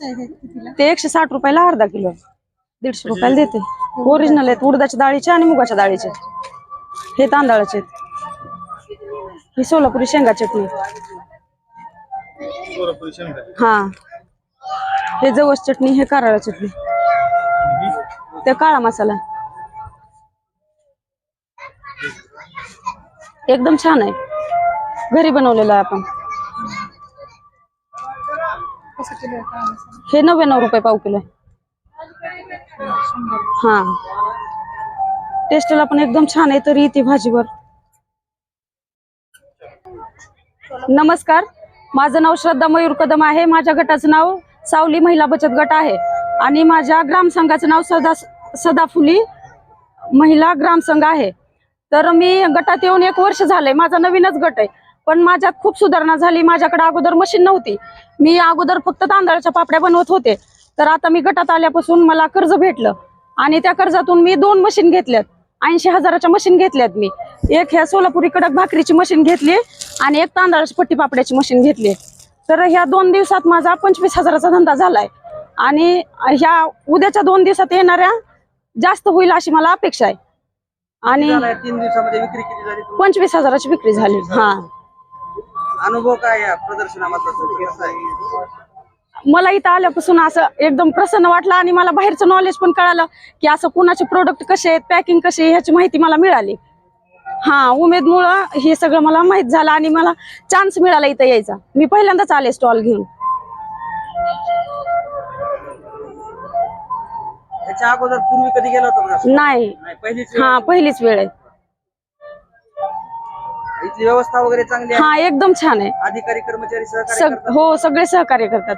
हे ते एकशे साठ रुपयाला अर्धा किलो. दीडशे रुपयाला देते. ओरिजिनल आहेत उडदाच्या डाळीचे आणि मुगाच्या डाळीचे. हे तांदळाचे आहेत. ही सोलापुरी शेंगा चटणी. हा. हे जवस चटणी हे कारळा चटणी. ते काळा मसाला. एकदम छान आहे. घरी बनवलेला आहे आपण. कसं किलो आहे हे नव्याण्णव रुपये पाव किलो आहे. हा. टेस्टला पण एकदम छान आहे तरी ती भाजीवर. नमस्कार. माझं नाव श्रद्धा मयूर कदम आहे. माझ्या गटाचं नाव सावली महिला बचत गट आहे. आणि माझ्या ग्रामसंघाचं नाव सदा सदाफुली महिला ग्रामसंघ आहे. तर मी गटात येऊन एक वर्ष झालंय. माझा नवीनच गट आहे. पण माझ्यात खूप सुधारणा झाली. माझ्याकडे अगोदर मशीन नव्हती. मी अगोदर फक्त तांदळाच्या पापड्या बनवत होते. तर आता मी गटात आल्यापासून मला कर्ज भेटलं. आणि त्या कर्जातून मी दोन मशीन घेतल्यात. ऐंशी हजाराच्या मशीन घेतल्यात मी. एक ह्या सोलापुरी कडक भाकरीची मशीन घेतली आणि एक तांदळाची पट्टी पापड्याची मशीन घेतली. तर ह्या दोन दिवसात माझा पंचवीस हजाराचा धंदा झालाय. आणि ह्या उद्याच्या दोन दिवसात येणाऱ्या जास्त होईल अशी मला अपेक्षा आहे. आणि? पंचवीस हजाराची विक्री झाली. हा. अनुभव काय या प्रदर्शनामधला कसा मला इथं आल्यापासून असं एकदम प्रसन्न वाटलं आणि मला बाहेरचं नॉलेज पण कळालं की असं कुणाचे प्रोडक्ट कसे आहेत पॅकिंग कशी आहे ह्याची माहिती मला मिळाली. हा उमेदमुळं हे सगळं मला माहीत झालं आणि मला चान्स मिळाला इथं यायचा. मी पहिल्यांदाच आले स्टॉल घेऊन. अगोदर पूर्वी कधी गेला होता का? नाही. नाही पहिलीच हा पहिलीच वेळ आहे. इथली व्यवस्था वगैरे चांगली आहे? हा एकदम छान आहे. अधिकारी कर्मचारी सहकार्य सग करतात? हो सगळे सहकार्य करतात.